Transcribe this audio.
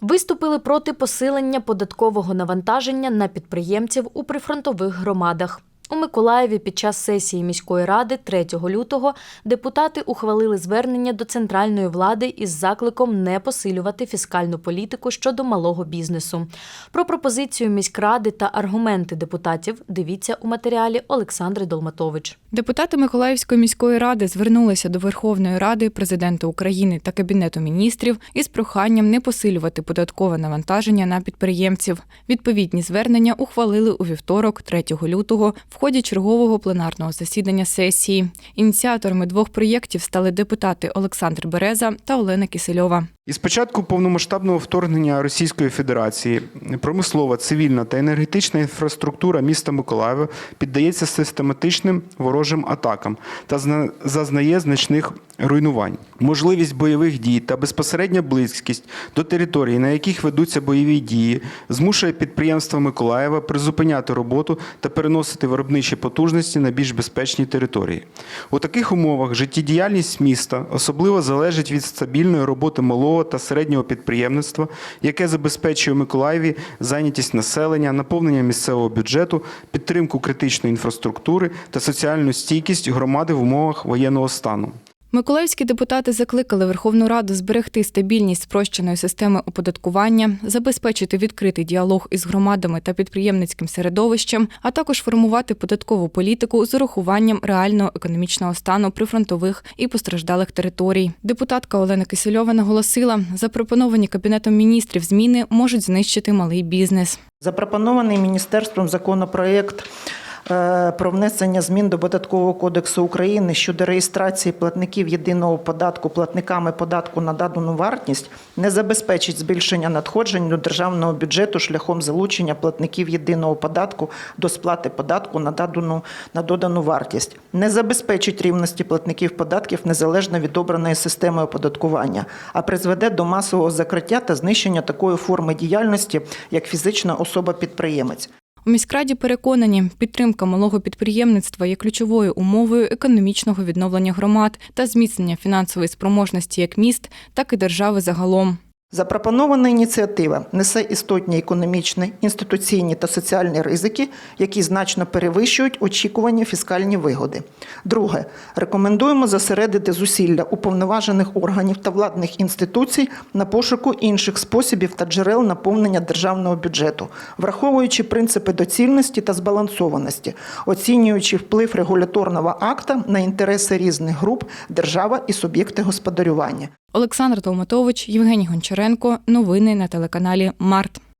Виступили проти посилення податкового навантаження на підприємців у прифронтових громадах. У Миколаєві під час сесії міської ради 3 лютого депутати ухвалили звернення до центральної влади із закликом не посилювати фіскальну політику щодо малого бізнесу. Про пропозицію міськради та аргументи депутатів дивіться у матеріалі Олександри Долматович. Депутати Миколаївської міської ради звернулися до Верховної Ради, президента України та Кабінету міністрів із проханням не посилювати податкове навантаження на підприємців. Відповідні звернення ухвалили у вівторок, 3 лютого, в ході чергового пленарного засідання сесії. Ініціаторами двох проєктів стали депутати Олександр Береза та Олена Кисельова. Із початку повномасштабного вторгнення Російської Федерації промислова, цивільна та енергетична інфраструктура міста Миколаєва піддається систематичним ворожим атакам та зна- зазнає значних руйнувань. Можливість бойових дій та безпосередня близькість до територій, на яких ведуться бойові дії, змушує підприємства Миколаєва призупиняти роботу та переносити виробничі потужності на більш безпечні території. У таких умовах життєдіяльність міста особливо залежить від стабільної роботи малого та середнього підприємництва, яке забезпечує Миколаєві зайнятість населення, наповнення місцевого бюджету, підтримку критичної інфраструктури та соціальну стійкість громади в умовах воєнного стану. Миколаївські депутати закликали Верховну Раду зберегти стабільність спрощеної системи оподаткування, забезпечити відкритий діалог із громадами та підприємницьким середовищем, а також формувати податкову політику з урахуванням реального економічного стану прифронтових і постраждалих територій. Депутатка Олена Кисельова наголосила, запропоновані кабінетом міністрів зміни можуть знищити малий бізнес. Запропонований міністерством законопроект про внесення змін до Податкового кодексу України щодо реєстрації платників єдиного податку платниками податку на додану вартість не забезпечить збільшення надходжень до державного бюджету шляхом залучення платників єдиного податку до сплати податку на додану, на додану вартість, не забезпечить рівності платників податків незалежно від обраної системи оподаткування, а призведе до масового закриття та знищення такої форми діяльності, як фізична особа-підприємець. У міськраді переконані, підтримка малого підприємництва є ключовою умовою економічного відновлення громад та зміцнення фінансової спроможності як міст, так і держави загалом. Запропонована ініціатива несе істотні економічні, інституційні та соціальні ризики, які значно перевищують очікувані фіскальні вигоди. Друге, рекомендуємо зосередити зусилля уповноважених органів та владних інституцій на пошуку інших способів та джерел наповнення державного бюджету, враховуючи принципи доцільності та збалансованості, оцінюючи вплив регуляторного акта на інтереси різних груп, держава і суб'єкти господарювання. Олександр Толматович, Євгеній Гончаренко. Новини на телеканалі Март.